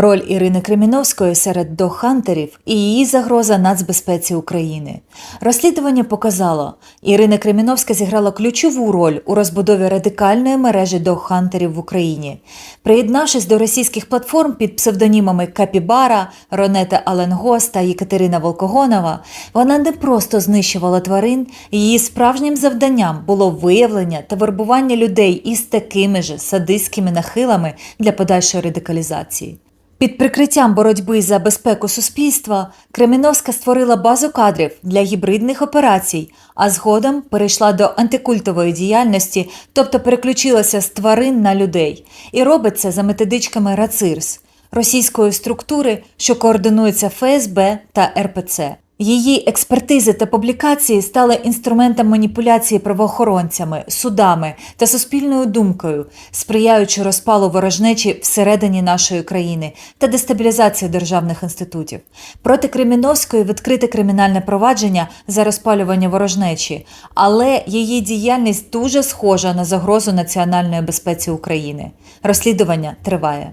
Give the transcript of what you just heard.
Роль Ірини Креміновської серед дохантерів і її загроза нацбезпеці України. Розслідування показало, Ірина Креміновська зіграла ключову роль у розбудові радикальної мережі дохантерів в Україні. Приєднавшись до російських платформ під псевдонімами Капібара, Ронета Аленгос та Єкатерина Волкогонова, вона не просто знищувала тварин, її справжнім завданням було виявлення та вербування людей із такими ж садистськими нахилами для подальшої радикалізації. Під прикриттям боротьби за безпеку суспільства Креміновська створила базу кадрів для гібридних операцій, а згодом перейшла до антикультової діяльності, тобто переключилася з тварин на людей, і робить це за методичками РАЦИРС російської структури, що координується ФСБ та РПЦ. Її експертизи та публікації стали інструментом маніпуляції правоохоронцями, судами та суспільною думкою, сприяючи розпалу ворожнечі всередині нашої країни та дестабілізації державних інститутів. Проти Креміновської відкрите кримінальне провадження за розпалювання ворожнечі, але її діяльність дуже схожа на загрозу національної безпеці України. Розслідування триває.